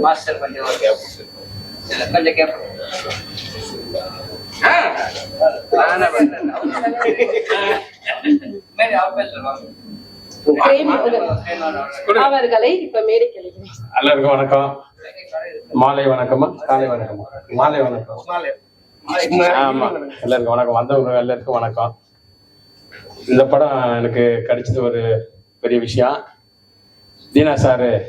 Master கொஞ்சம் கொஞ்சம் கேட்போம். அவர்களை. இப்ப அழைக்கிறேன் எல்லாருக்கும் வணக்கம். மாலை வணக்கமா? காலை வணக்கமா? மாலை வணக்கம். ஆமா. எல்லாருக்கும் வணக்கம். வந்தவங்க எல்லாருக்கும் வணக்கம். இந்த படம் எனக்கு கிடைச்சது ஒரு பெரிய விஷயம். தீனா சாரு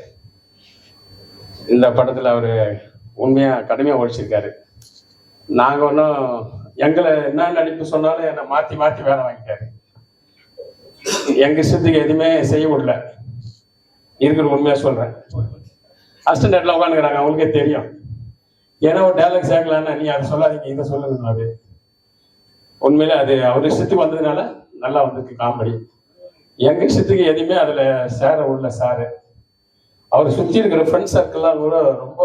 இந்த படத்துல அவரு உண்மையா கடுமையா ஒழிச்சிருக்காரு. நாங்க ஒன்றும் எங்களை என்ன நடிப்பு சொன்னாலும் என்னை மாத்தி மாத்தி வேலை வாங்கிட்டாரு. எங்க இஷ்டத்துக்கு எதுவுமே செய்ய விடல. இருக்கிற உண்மையா சொல்றேன். அசிஸ்டன்ட் எல்லாம் உட்காந்துக்கிறாங்க அவங்களுக்கே தெரியும். ஏன்னா ஒரு டைலாக் சேர்க்கலான்னு நீ அதை சொல்லாதீங்க இதை சொல்லுங்க அது உண்மையில அது அவர் இஷ்டத்துக்கு வந்ததுனால நல்லா வந்திருக்கு காமெடி எங்க இஷ்டத்துக்கு எதுவுமே அதுல சேர உள்ள சாரு. அவர் சுத்தி இருக்கிற ஃப்ரெண்ட் சர்க்கிள்லாம் கூட ரொம்ப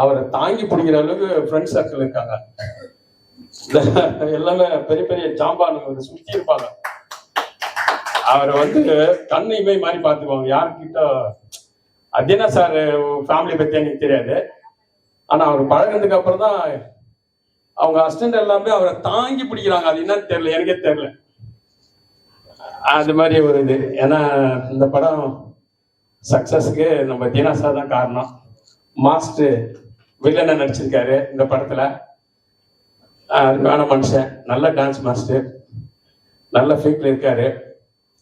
அவரை தாங்கி பிடிக்கிற அளவுக்கு ஃப்ரெண்ட் சர்க்கிள் இருக்காங்க. எல்லாமே பெரிய பெரிய ஜாம்பானுங்க சுத்தி இருப்பாங்க. அவரை வந்து கண்ணு இமை மாதிரி பார்த்துக்குவாங்க. யாருக்கிட்ட அதினா சார் ஃபேமிலி பத்தி எனக்கு தெரியாது. ஆனா அவர் பழகினதுக்கு அப்புறம் தான் அவங்க அசிஸ்டன்ட் எல்லாமே அவரை தாங்கி பிடிக்கிறாங்க. அது என்னன்னு தெரியல எனக்கே தெரியல. அது மாதிரி ஒரு இது. ஏன்னா இந்த படம் சக்சஸ்க்கு நம்ம தீனா சார் தான் காரணம். மாஸ்டர் வில்லனை நடிச்சிருக்காரு இந்த படத்துல. அருமையான மனுஷன். நல்ல டான்ஸ் மாஸ்டர் நல்ல ஃபீக்ல இருக்காரு.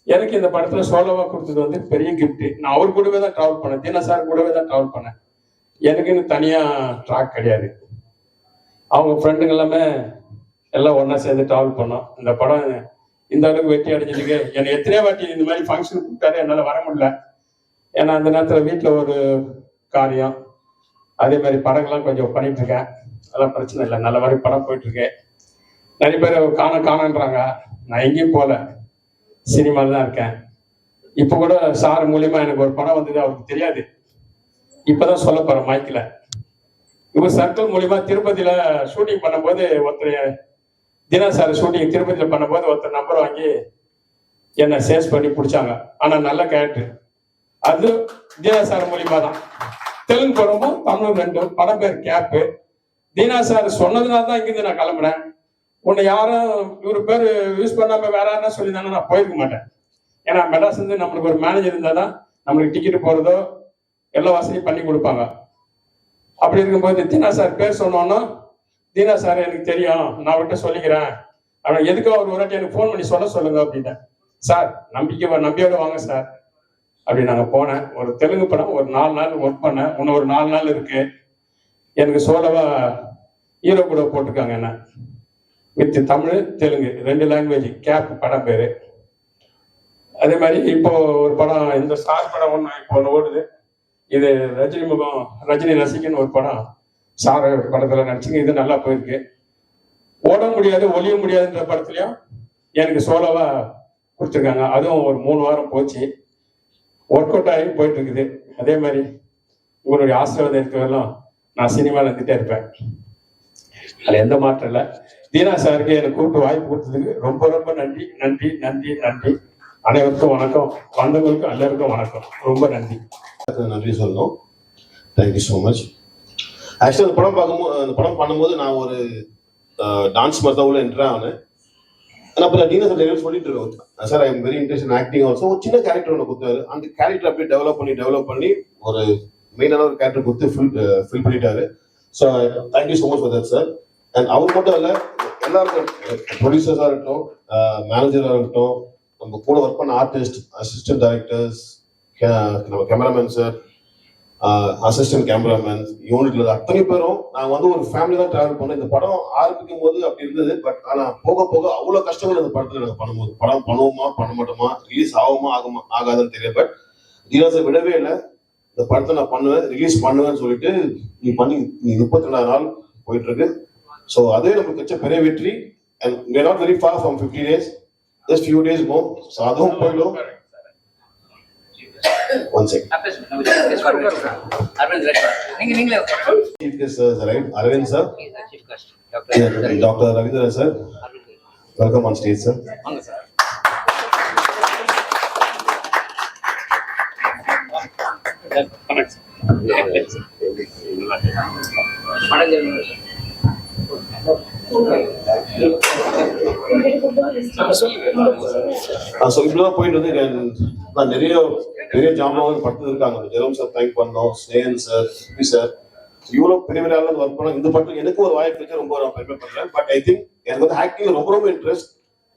எனக்கு இந்த படத்துல சோலோவா கொடுத்தது வந்து பெரிய கிஃப்ட் நான் அவர் கூடவே தான் டிராவல் பண்ணேன். தீனா சார் கூடவே தான் டிராவல் பண்ணேன். எனக்குன்னு தனியா ட்ராக் கிடையாது. அவங்க ஃப்ரெண்டுங்க எல்லாமே எல்லாம் ஒன்னா சேர்ந்து டிராவல் பண்ணோம். இந்த படம் இந்த அளவுக்கு வெற்றி அடைஞ்சதுக்கு என்னை எத்தனையோ வாட்டி இந்த மாதிரி ஃபங்க்ஷன் கூப்பிட்டாரு என்னால் வர முடியல. ஏன்னா அந்த நேரத்தில் வீட்டில் ஒரு காரியம். அதே மாதிரி படங்கள்லாம் கொஞ்சம் பண்ணிட்டு இருக்கேன். அதெல்லாம் பிரச்சனை இல்லை. நல்ல மாதிரி படம் போயிட்டு இருக்கு. நிறைய பேர் காண காணன்றாங்க. நான் எங்கேயும் போகல. சினிமாவில் தான் இருக்கேன். இப்போ கூட சார் மூலியமா எனக்கு ஒரு படம் வந்தது அவருக்கு தெரியாது. இப்பதான் சொல்ல போறேன் மைக்கில் இவர் சர்க்கிள் மூலியமா திருப்பதியில ஷூட்டிங் பண்ணும்போது ஒருத்தர் தினா சார் ஷூட்டிங் திருப்பதியில் பண்ணும்போது ஒருத்தர் நம்பர் வாங்கி என்னை சேஸ் பண்ணி பிடிச்சாங்க. ஆனால் நல்ல கேரக்டர் அது தீனா சார் மூலியமா தான் தெலுங்கு படமும் தமிழும் ரெண்டும். படம் பேர் கேப்பு தீனா சார் சொன்னதுனால தான் இங்கிருந்து நான் கிளம்புனேன் உன்னை யாரும் இவரு பேர் யூஸ் பண்ணாம வேற யாருன்னா சொல்லியிருந்தாலும் நான் போயிருக்க மாட்டேன். ஏன்னா மெட்ராஸ் வந்து நம்மளுக்கு ஒரு மேனேஜர் இருந்தால் தான் நம்மளுக்கு டிக்கெட் போகிறதோ எல்லா வசதியும் பண்ணி கொடுப்பாங்க. அப்படி இருக்கும்போது தீனா சார் பேர் சொன்னோன்னா தீனா சார் எனக்கு தெரியும் நான் அவர்கிட்ட சொல்லிக்கிறேன். அவன் எதுக்கு அவர் ஒரு வாட்டி எனக்கு ஃபோன் பண்ணி சொல்ல சொல்லுங்க அப்படின்ட்டேன். சார் நம்பிக்கை நம்பியோட வாங்க சார். அப்படி நாங்கள் போனேன். ஒரு தெலுங்கு படம் ஒரு நாலு நாள் ஒர்க் பண்ணேன். இன்னும் ஒரு நாலு நாள் இருக்கு. எனக்கு சோலவா ஹீரோ கூட போட்டிருக்காங்க என்ன. வித் தமிழ் தெலுங்கு ரெண்டு லாங்குவேஜ் கேப் படம் பேரு. அதே மாதிரி இப்போ ஒரு படம் இந்த ஸ்டார் படம் ஒன்று இப்போ ஒன்று ஓடுது. இது ரஜினி முகம் ரஜினி ரசிகன் ஒரு படம். சார படத்துல நடிச்சுங்க இது நல்லா போயிருக்கு. ஓட முடியாது ஒழிய முடியாதுன்ற படத்துலயும் எனக்கு சோலோவா கொடுத்துருக்காங்க. அதுவும் ஒரு மூணு வாரம் போச்சு. ஒர்க் அவுட் ஆகி போயிட்டு இருக்குது அதே மாதிரி உங்களுடைய ஆசீர்வாதம் இருக்கிறதெல்லாம் நான் சினிமாவில் இருந்துட்டே இருப்பேன். அதுல எந்த மாற்றம் இல்லை. தீனா சாருக்கு எனக்கு கூப்பிட்டு வாய்ப்பு கொடுத்ததுக்கு ரொம்ப ரொம்ப நன்றி நன்றி நன்றி நன்றி. அனைவருக்கும் வணக்கம். வந்தவங்களுக்கும் எல்லாருக்கும் வணக்கம். ரொம்ப நன்றி. நன்றி சொல்லணும். தேங்க்யூ ஸோ மச் ஆக்சுவலாக அந்த படம் பார்க்கும்போது அந்த படம் பண்ணும்போது நான் ஒரு டான்ஸ் மாதிரி தான் உள்ள என்ட்ரு ஆனேன். நான் அப்போ டீனா சார் சொல்லிட்டு இருக்கோம் sir I am very interest acting also ஒரு சின்ன கேரக்டர் ஒன்று கொடுத்தாரு. அந்த கேரக்டர் அப்படியே டெவலப் பண்ணி டெவலப் பண்ணி ஒரு மெயினான ஒரு கேரக்டர் கொடுத்து ஃபில் ஃபில் பண்ணிட்டாரு. So thank you so much for that sir and அவர் மட்டும் இல்லை எல்லாருக்கும் ப்ரொடியூசர்ஸாக இருக்கட்டும் மேனேஜராக இருக்கட்டும் நம்ம கூட ஒர்க் பண்ண ஆர்டிஸ்ட் அசிஸ்டன்ட் டைரக்டர்ஸ் நம்ம கேமராமேன் சார் அசிஸ்டன்ட் கேமராமேன் யூனிட்ல அத்தனை பேரும் நாங்கள் வந்து ஒரு ஃபேமிலி தான் ட்ராவல் பண்ணோம். இந்த படம் ஆரம்பிக்கும் போது அப்படி இருந்தது. பட் ஆனால் போக போக அவ்வளோ கஷ்டங்கள் இந்த படத்தில் நாங்கள் பண்ணும்போது. படம் பண்ணுவோமா பண்ண மாட்டோமா ரிலீஸ் ஆகுமா ஆகுமா ஆகாதுன்னு தெரியல. பட் தீனாசை விடவே இல்லை. இந்த படத்தை நான் பண்ணுவேன் ரிலீஸ் பண்ணுவேன்னு சொல்லிட்டு நீ பண்ணி நீ முப்பத்தி ரெண்டாவது நாள் போயிட்டு இருக்கு. ஸோ அதே நமக்கு வச்ச பெரிய வெற்றி and not very far from fifty days just few days more so அதுவும் போயிடும் ஒன் செகண்ட் நான் பேசுறேன். நம்ம chief guest வரவேற்கிறோம். அரவிந்த் ரெட்டி. நீங்க நீங்களே உட்காருங்க. Chief guest Aravind sir He is the chief guest. Dr. Ravi. Doctor Ravindran sir Aravind. Welcome on stage sir வாங்க சார் வணக்கம் ஸோ இப்படிதான் போயிட்டு வந்து நான் நிறைய பெரிய ஜாமான் படுத்து இருக்காங்க. ஜெரம் சார் தேங்க் பண்ணோம். ஸ்னேன் சார் சுபி சார் இவ்வளோ பெரிய பெரிய ஒர்க் பண்ணோம். இந்த பட்டு எனக்கு ஒரு வாய்ப்பு இருக்கு. ரொம்ப நான் பெருமைப்படுறேன் பட் ஐ திங்க் எனக்கு வந்து ஆக்டிங் ரொம்ப ரொம்ப இன்ட்ரெஸ்ட்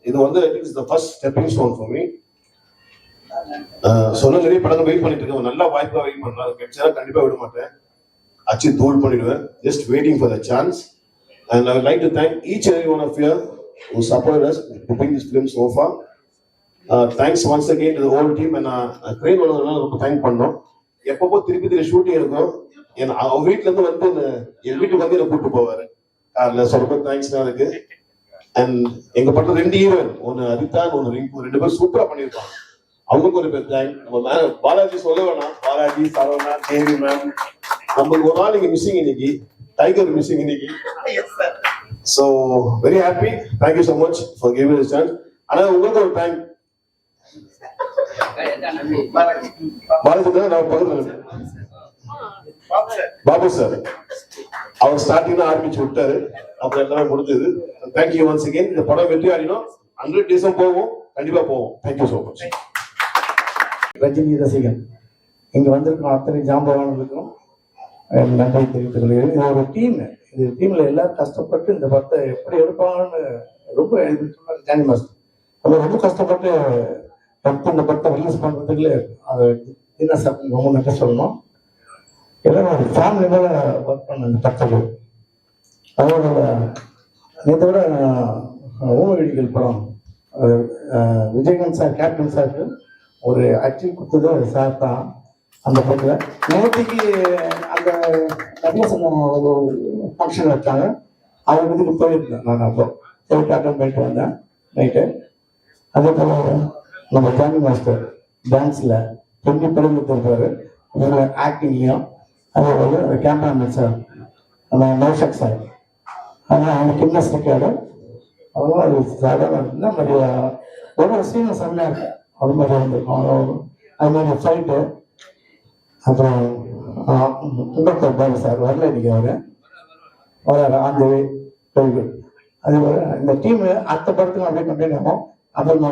இது வந்து I think is the first stepping stone for me சொன்ன நிறைய படங்கள் வெயிட் பண்ணிட்டு இருக்கேன். நல்ல வாய்ப்பாக வெயிட் பண்றேன். அது கிடைச்சா விட மாட்டேன். அச்சு தூள் பண்ணிடுவேன். Just waiting for the chance and like to to thank and every one of you who supported us to bring this film so far. Uh, thanks once again to the whole team and uh, train ரொம்ப thank பண்ணோம். எப்பப்போ திருப்பி திருப்பி shooting இருக்கும் என் அவ வீட்டுல இருந்து வந்து என் வீட்டுக்கு வந்து என்ன கூட்டு போவாரு. கார்ல so ரொம்ப தேங்க்ஸ் அதுக்கு அண்ட் எங்க பட்ட ரெண்டு ஹீரோயின் ஒன்னு அதித்தான் ஒன்னு ரிங்கு. ரெண்டு பேரும் சூப்பரா பண்ணியிருப்பாங்க. அவங்களுக்கு ஒரு பேர் தேங்க் நம்ம மேல பாலாஜி சொல்ல வேணாம். பாலாஜி சரவணா தேவி மேம் நம்மளுக்கு ஒரு நாள் நீங்க மிஸ்ஸிங் இன்னைக்கு. டைகர் மிஸ்ஸிங் இன்னைக்கு so very happy thank you so much for giving this chance ஆனால் உங்களுக்கு ஒரு தேங்க் பாலாஜி நான் பக்கத்தில். பாபு சார். அவர் ஸ்டார்டிங் ஆரம்பிச்சு விட்டாரு. அப்புறம் எல்லாமே முடிஞ்சது. தேங்க்யூ ஒன்ஸ் அகேன் இந்த படம் வெற்றி ஆடினோம் ஹண்ட்ரட் டேஸும் போவோம். கண்டிப்பா போவோம். தேங்க்யூ ஸோ மச் ரஜினி ரசிகன். இங்க வந்திருக்கும் அத்தனை ஜாம்பவான்களுக்கும் நன்றி தெரிவித்துக் கொள்கிறேன். இது ஒரு டீம் இது டீம்ல எல்லாரும் கஷ்டப்பட்டு இந்த படத்தை எப்படி எடுப்பாங்கன்னு ரொம்ப இது ஜானி மாஸ்டர் அவங்க ரொம்ப கஷ்டப்பட்டு எடுத்து இந்த படத்தை ரிலீஸ் பண்ணுறதுக்குள்ளே அது என்ன சார் ரொம்ப நன்றி சொல்லணும். எல்லாரும் ஃபேமிலியோட ஃபேமிலி மேல ஒர்க் பண்ண இந்த படத்துக்கு. அதோட இதை விட ஊமவெடிகள் படம். விஜயகாந்த் சார் கேப்டன் சாருக்கு ஒரு அச்சு கொடுத்தது சார் தான் அந்த படத்தில். நேற்றுக்கு அந்த நபியசனம் ஒரு ஃபங்க்ஷன் வச்சாங்க அவங்க இதுக்கு போயிருந்தேன் நான் அப்போ. போயிட்டு அட்டன் பண்ணிட்டு வந்தேன். நைட்டு அதே போல் நம்ம ஜானி மாஸ்டர் டான்ஸில் பெண்ணி பெருமித்து இருப்பார் இதில் ஆக்டிங்லையும் அதே போல் கேமராமேன் சார் அந்த நௌஷக் சார் ஆனால் அவங்க கிட்னஸ் இருக்காரு. அதெல்லாம் அது சாதாரண என்ன மாதிரி ஒரு ஒரு செம்மையாக இருக்கு அது மாதிரி வந்திருக்கும் அது மாதிரி ஃபைட்டு அப்புறம் உங்களுக்கு பாரு சார் வரல இன்னைக்கு அவர் வராரு ஆன் தி வெரி குட் அதே போல இந்த டீம் அடுத்த படத்துக்கு அப்படியே கண்டினியூ ஆகும் அப்புறம்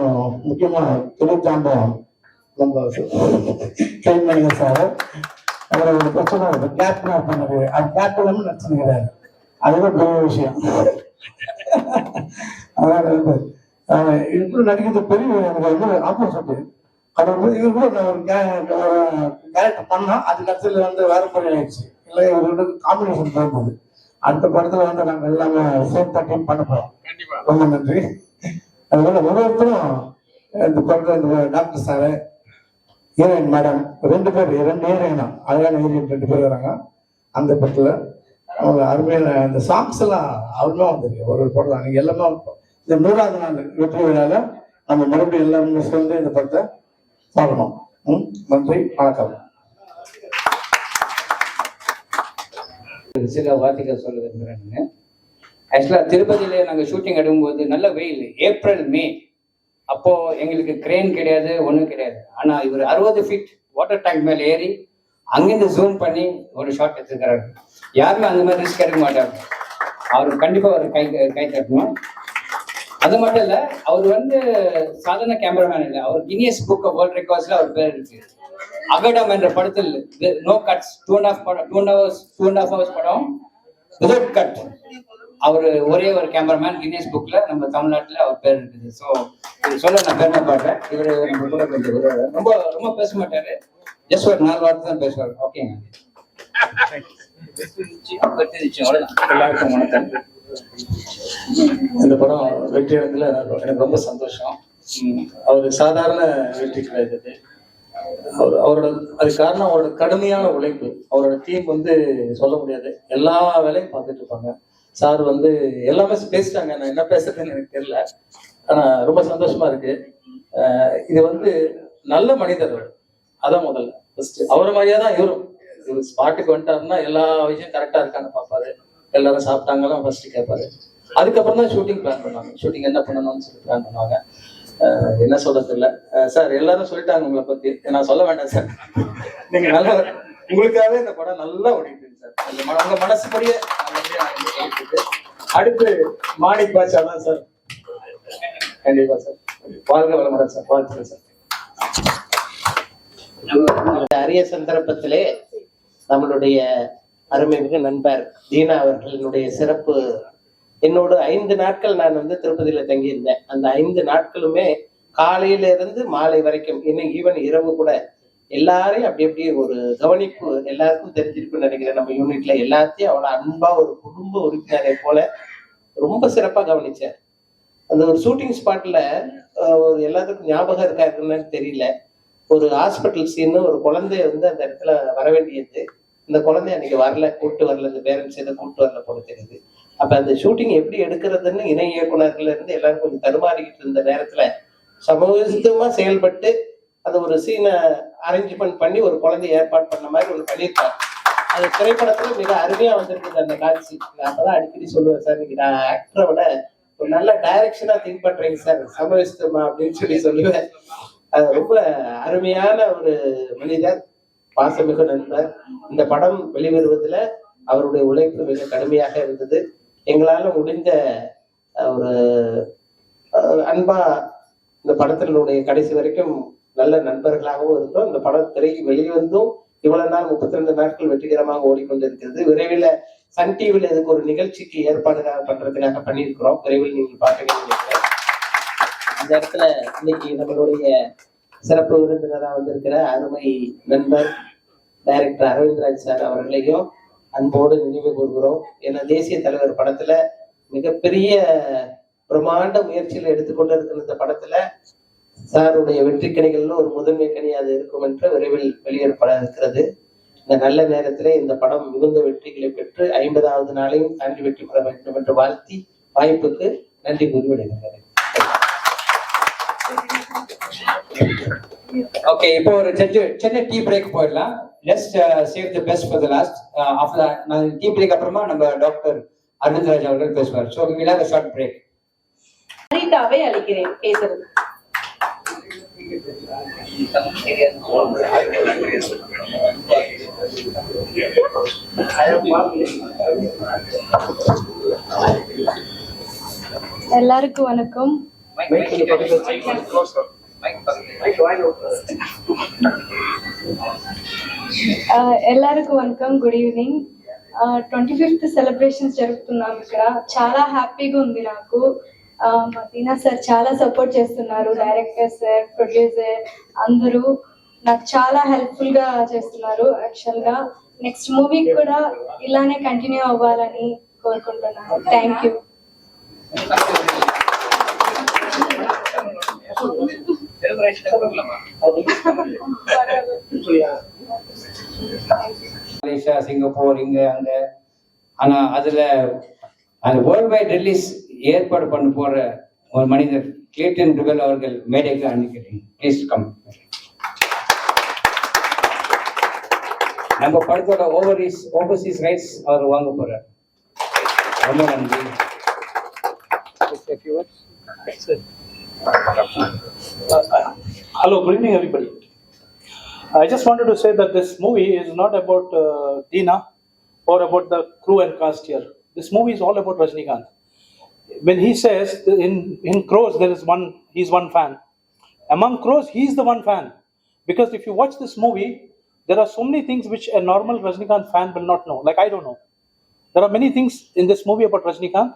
முக்கியமாக முக்கியமா தொழில் ஜாம்பம் நம்ம கைமணிக சார் அவர் ஒரு பிரச்சனை இருக்கு கேப்டனாக பண்ணது அது கேப்டனும் இல்லாமல் நடிச்சுக்கிறாரு அதுதான் பெரிய விஷயம் அதான் இப்படி நடிக்கிறது பெரிய எனக்கு வந்து ஆப்போசிட் அது இவர் கூட ஒரு கேரக்டர் பண்ணா அதுக்கு அடுத்தது வந்து வேற மாதிரி ஆயிடுச்சு. இல்லை இவரோட காம்பினேஷன் போகும்போது அடுத்த படத்துல வந்து நாங்க எல்லாமே சேர்த்தா டீம் பண்ண போறோம். ரொம்ப நன்றி. அதனால ஒவ்வொருத்தரும் இந்த படத்துல இந்த டாக்டர் சாரு ஹீரோயின் மேடம் ரெண்டு பேர் ரெண்டு ஹீரோயினா அழகான ஹீரோயின் ரெண்டு பேர் வராங்க. அந்த படத்துல அவங்க அருமையான அந்த சாங்ஸ் எல்லாம் அருமையா வந்திருக்கு. ஒரு ஒரு படம் எல்லாமே இந்த நூறாவது நாள் வெற்றி விழால நம்ம மறுபடியும் எல்லாருமே சேர்ந்து இந்த படத்தை பார்க்கணும் ம், நன்றி வணக்கம். சில வார்த்தைகள் சொல்ல விரும்புகிறேன் ஆக்சுவலாக திருப்பதியில் நாங்கள் ஷூட்டிங் எடுக்கும்போது நல்ல வெயில் ஏப்ரல் மே அப்போது எங்களுக்கு கிரேன் கிடையாது ஒன்றும் கிடையாது. ஆனால் இவர் அறுபது ஃபீட் வாட்டர் டேங்க் மேலே ஏறி அங்கேருந்து ஜூம் பண்ணி ஒரு ஷாட் எடுத்துக்கிறாரு யாருமே அந்த மாதிரி ரிஸ்க் எடுக்க மாட்டாங்க. அவர் கண்டிப்பாக ஒரு கை கை தட்டணும். அது மட்டும் இல்ல அவர் வந்து சாதாரண கேமராமேன் இல்ல. அவர் கினியஸ் புக் வேர்ல்ட் ரெக்கார்ட்ஸ்ல அவர் பேர் இருக்கு. அகடம் என்ற படத்தில் no cuts two and half படம் two and hours two and half hours படம். விதவுட் கட் அவர் ஒரே ஒரு கேமராமேன் கினியஸ் புக்ல நம்ம தமிழ்நாட்டுல அவர் பேர் இருக்குது. ஸோ இது சொல்ல நான் பெருமைப்படுறேன் இவர் நம்ம கூட கொஞ்சம். ரொம்ப ரொம்ப பேச மாட்டாரு. ஜஸ்ட் ஒரு நாலு வார்த்தை தான் பேசுவார். ஓகேங்க எல்லாருக்கும் வணக்கம். இந்த படம் வெற்றி அடைந்ததுல எனக்கு ரொம்ப சந்தோஷம். அவர் சாதாரண வெற்றி கிடையாது அவர் அவரோட அது காரணம் அவரோட கடுமையான உழைப்பு. அவரோட டீம் வந்து சொல்ல முடியாது. எல்லா வேலையும் பார்த்துட்டு இருப்பாங்க. சார் வந்து எல்லாமே பேசிட்டாங்க. நான் என்ன பேசுறதுன்னு எனக்கு தெரியல. ஆனா ரொம்ப சந்தோஷமா இருக்கு. அஹ் இது வந்து நல்ல மனிதர் அதான் முதல்ல. ஃபர்ஸ்ட் அவரை மாதிரியா தான் இவரும். இவர் ஸ்பாட்டுக்கு வந்துட்டாருன்னா எல்லா விஷயம் கரெக்டா இருக்கான்னு பார்ப்பாரு. எல்லாரும் சாப்பிட்டாங்கலாம் ஃபர்ஸ்ட் கேட்பாரு அதுக்கப்புறம் தான் ஷூட்டிங் பிளான் பண்ணுவாங்க ஷூட்டிங் என்ன பண்ணணும்னு சொல்லி பிளான் பண்ணுவாங்க என்ன சொல்றது இல்ல சார் எல்லாரும் சொல்லிட்டாங்க உங்களை பத்தி. நான் சொல்ல வேண்டாம் சார் நீங்க நல்லா உங்களுக்காகவே இந்த படம் நல்லா ஓடிட்டு இருக்கு சார் உங்க மனசுபடியே அடுத்து மாணிக் பாஷா தான் சார் கண்டிப்பா சார் வாழ்க வளமுடன் சார் வாழ்த்துக்கள் சார் அரிய சந்தர்ப்பத்திலே நம்மளுடைய அருமைமிகு நண்பர் தீனா அவர்களினுடைய சிறப்பு. என்னோட ஐந்து நாட்கள் நான் வந்து திருப்பதியில தங்கியிருந்தேன். அந்த ஐந்து நாட்களுமே காலையில இருந்து மாலை வரைக்கும் இன்னும் ஈவன் இரவு கூட எல்லாரையும் அப்படி அப்படியே ஒரு கவனிப்பு எல்லாருக்கும் தெரிஞ்சிருக்குன்னு நினைக்கிறேன். நம்ம யூனிட்ல எல்லாத்தையும் அவ்வளவு அன்பா ஒரு குடும்ப உறுப்பினரை போல ரொம்ப சிறப்பா கவனிச்சேன். அந்த ஒரு ஷூட்டிங் ஸ்பாட்ல ஒரு எல்லாத்துக்கும் ஞாபகம் இருக்கா இருக்குன்னு தெரியல. ஒரு ஹாஸ்பிட்டல் சீன்னு ஒரு குழந்தை வந்து அந்த இடத்துல வர வேண்டியது. இந்த குழந்தை அன்னைக்கு வரல கூட்டு வரல இந்த பேரண்ட்ஸ் இதை கூட்டு வரல போல தெரியுது. அப்ப அந்த ஷூட்டிங் எப்படி எடுக்கிறதுன்னு இணை இயக்குநர்கள் இருந்து எல்லாரும் கொஞ்சம் தருமாறிக்கிட்டு இருந்த நேரத்துல சமூகமா செயல்பட்டு அது ஒரு சீனை அரேஞ்ச்மெண்ட் பண்ணி ஒரு குழந்தைய ஏற்பாடு பண்ண மாதிரி ஒரு பண்ணியிருக்காங்க. அது திரைப்படத்துல மிக அருமையா வந்திருக்குது அந்த காட்சி. நான் அப்பதான் அடிக்கடி சொல்லுவேன் சார் நீங்க நான் ஆக்டரை விட ஒரு நல்ல டைரக்ஷனா திங்க் பண்றீங்க சார் சமவிஸ்தமா அப்படின்னு சொல்லி சொல்லுவேன். அது ரொம்ப அருமையான ஒரு மனிதர். பாசமிகு நண்பர் இந்த படம் வெளிவருவதுல அவருடைய உழைப்பு மிக கடுமையாக இருந்தது. எங்களால முடிந்த ஒரு அஹ், அன்பா இந்த படத்தினுடைய கடைசி வரைக்கும் நல்ல நண்பர்களாகவும் இருக்கும் இந்த படம் திரைக்கு வெளிவந்தும் இவ்வளவு நாள் முப்பத்தி ரெண்டு நாட்கள் வெற்றிகரமாக ஓடிக்கொண்டிருக்கிறது. விரைவில் சன் டிவியில் இதுக்கு ஒரு நிகழ்ச்சிக்கு ஏற்பாடுகாக பண்றதுக்காக பண்ணியிருக்கிறோம். விரைவில் நீங்கள் பார்க்க இந்த அந்த இடத்துல இன்னைக்கு நம்மளுடைய சிறப்பு விருந்தினராக வந்திருக்கிற அருமை நண்பர் டைரக்டர் அரவிந்த்ராஜ் சார் அவர்களையும் அன்போடு நினைவு கூறுகிறோம் ஏன்னா தேசிய தலைவர் படத்துல மிகப்பெரிய பிரம்மாண்ட முயற்சியில் எடுத்துக்கொண்டு இருக்கிற இந்த படத்துல சாருடைய வெற்றி கனிகள்ல ஒரு முதன்மை கணி அது இருக்கும் என்று விரைவில் வெளியேற்பட இருக்கிறது இந்த நல்ல நேரத்திலே இந்த படம் மிகுந்த வெற்றிகளை பெற்று ஐம்பதாவது நாளையும் தாண்டி வெற்றி பெற வேண்டும் என்று வாழ்த்தி வாய்ப்புக்கு நன்றி கூறி விடுகிறேன் ஓகே இப்போ ஒரு சின்ன டீ பிரேக் போயிடலாம் just save the best for the last after நான் டீ பிரேக் அப்புறமா நம்ம டாக்டர் அரவிந்த்ராஜ் அவர்கள் பேசுவார் so we have short break அனிதாவை அளிக்கிறேன் பேசுறது எல்லாருக்கும் வணக்கம் ఎల్లరికీ welcome good evening. Twenty fifth celebrations జరుపుతున్నాం ఇక్కడ. చాలా హ్యాపీగా ఉంది నాకు. మదీనా సార్ చాలా సపోర్ట్ చేస్తున్నారు. డైరెక్టర్ సార్ ప్రొడ్యూసర్ అందరూ నాకు చాలా హెల్ప్ఫుల్గా చేస్తున్నారు యాక్చువల్గా. నెక్స్ట్ మూవీ కూడా ఇలానే కంటిన్యూ అవ్వాలని కోరుకుంటున్నాను. థ్యాంక్ యూ மலேசியா சிங்கப்பூர் இங்க அங்க. ஆனா அதுல அந்த வேர்ல்ட் வைட் ரிலீஸ் ஏற்பாடு பண்ண போற ஒரு மனிதர் கிளேட்டன் டுவெல் அவர்கள் மேடைக்கு அனுப்பிக்கிறேன். ப்ளீஸ் கம் நம்ம படத்தோட ஓவர்சீஸ் ஓவர்சீஸ் ரைட்ஸ் அவர் வாங்க போறார். ரொம்ப நன்றி. Hello, good evening, everybody. I just wanted to say that this movie is not about uh, Dina or about the crew and cast here. This movie is all about Rajnikant. When he says in in Crows there is one, he's one fan. Among Crows, he's the one fan. Because if you watch this movie, there are so many things which a normal Rajnikant fan will not know. Like I don't know. There are many things in this movie about Rajnikant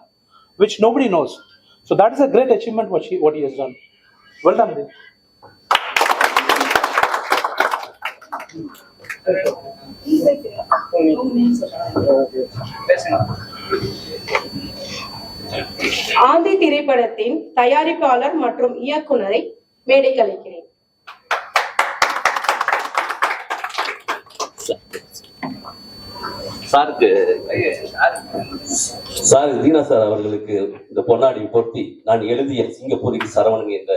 which nobody knows. So that is a great achievement what he what he has done. Well done, Dean. ஆந்தி திரைப்படத்தின் தயாரிப்பாளர் மற்றும் இயக்குனரை மேடைக்கு அளிக்கிறேன் சாருக்கு. Sir Dheena sir அவர்களுக்கு இந்த பொன்னாடி பொருத்தி நான் எழுதிய சிங்கப்பூரிக்கு சரவணன் என்ற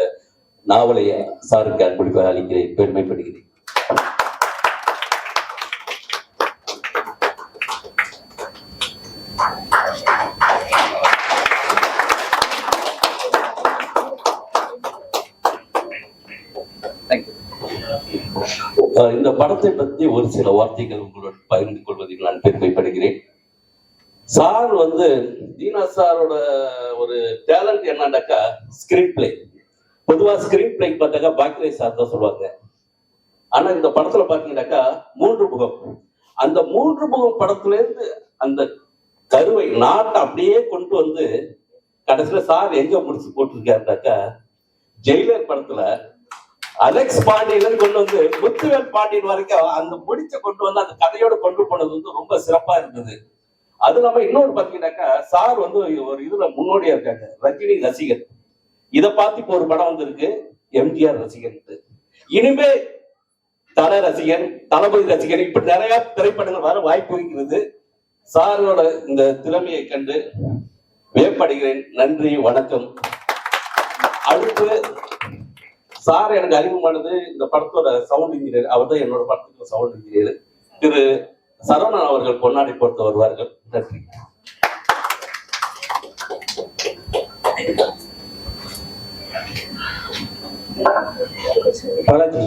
நாவலை சாருக்கு அன்பளிப்பாக அளிக்கிறேன். பெருமைப்படுகிறேன். இந்த படத்தை பற்றி ஒரு சில வார்த்தைகள் உங்களோட பகிர்ந்து கொள்வதில் நான் பெருமைப்படுகிறேன். சார் வந்து தீனா சாரோட ஒரு டேலண்ட் என்னன்னாக்கா ஸ்கிரீன் பிளே பொதுவாக ஸ்கிரீன் பிளே பார்த்தாக்கா பாக்கியராஜ் சார் தான் சொல்லுவாங்க. ஆனால் இந்த படத்தில் பார்த்தீங்கன்னாக்கா மூன்று முகம். அந்த மூன்று முகம் படத்துல இருந்து அந்த கருவை நாட்டை அப்படியே கொண்டு வந்து கடைசியில சார் எங்கே முடிச்சு போட்டிருக்காருனாக்கா ஜெயிலர் படத்துல அலெக்ஸ் பாண்டியன் கொண்டு வந்து முத்துவேல் பாண்டியன் வரைக்கும் அந்த முடிச்ச கொண்டு வந்து அந்த கதையோட கொண்டு போனது வந்து ரொம்ப சிறப்பா இருந்தது. அது இல்லாம இன்னொரு பாத்தீங்கன்னாக்கா சார் வந்து ஒரு இதுல முன்னோடியா இருக்காங்க ரஜினி ரசிகர் இதை பார்த்து இப்போ ஒரு படம் வந்திருக்கு எம்ஜிஆர் ரசிகர் இனிமே தல ரசிகன் தளபதி ரசிகன் இப்படி நிறைய திரைப்படங்கள் வர வாய்ப்பு இருக்கிறது. சாரோட இந்த திறமையை கண்டு வியப்படைகிறேன் நன்றி வணக்கம். அடுத்து சார் எனக்கு அறிமுகமானது இந்த படத்தோட சவுண்ட் இன்ஜினியர் அவர் தான் என்னோட படத்துக்கு சவுண்ட் இன்ஜினியர் திரு சரவணன் அவர்கள் பொன்னாடி பொறுத்து வருவார்கள். நன்றி. பாலாஜி.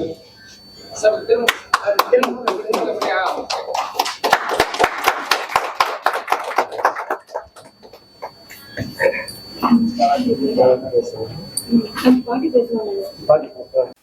बाकी देखना बाकी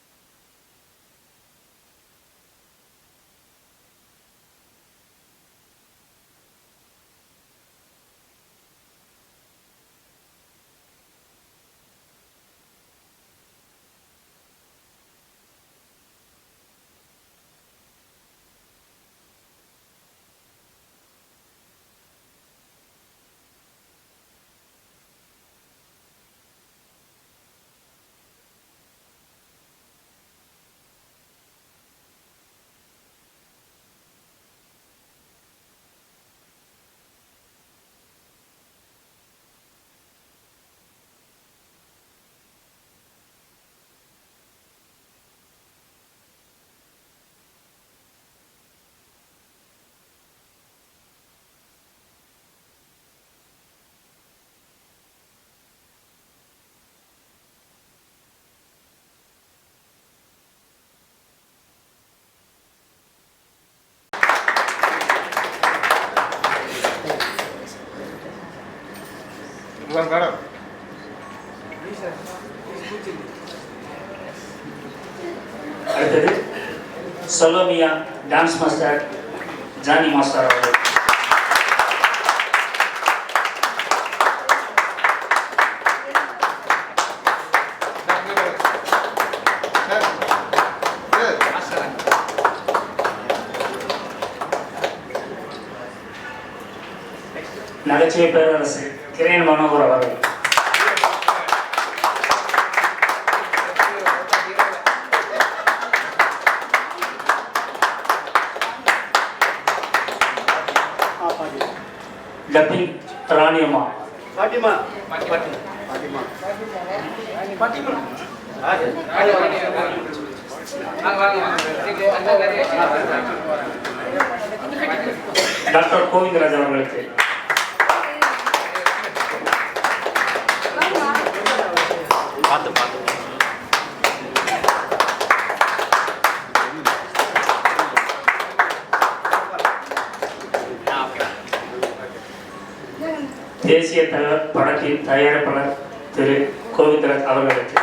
அடுத்தது சலோமியா டான்ஸ் மாஸ்டர் ஜானி மாஸ்டர் அவர்கள் நகைச்சுவை பேரரசு கிரண் மனோகர் அவர்கள். டப்பிங் ராணியம்மா டாக்டர் கோவிந்தராஜ் அவர்களுக்கு. பார்த்து பார்த்து. தேசிய தலைவர் படத்தின் தயாரிப்பாளர் திரு கோவிந்தராஜ் அவர்களுக்கு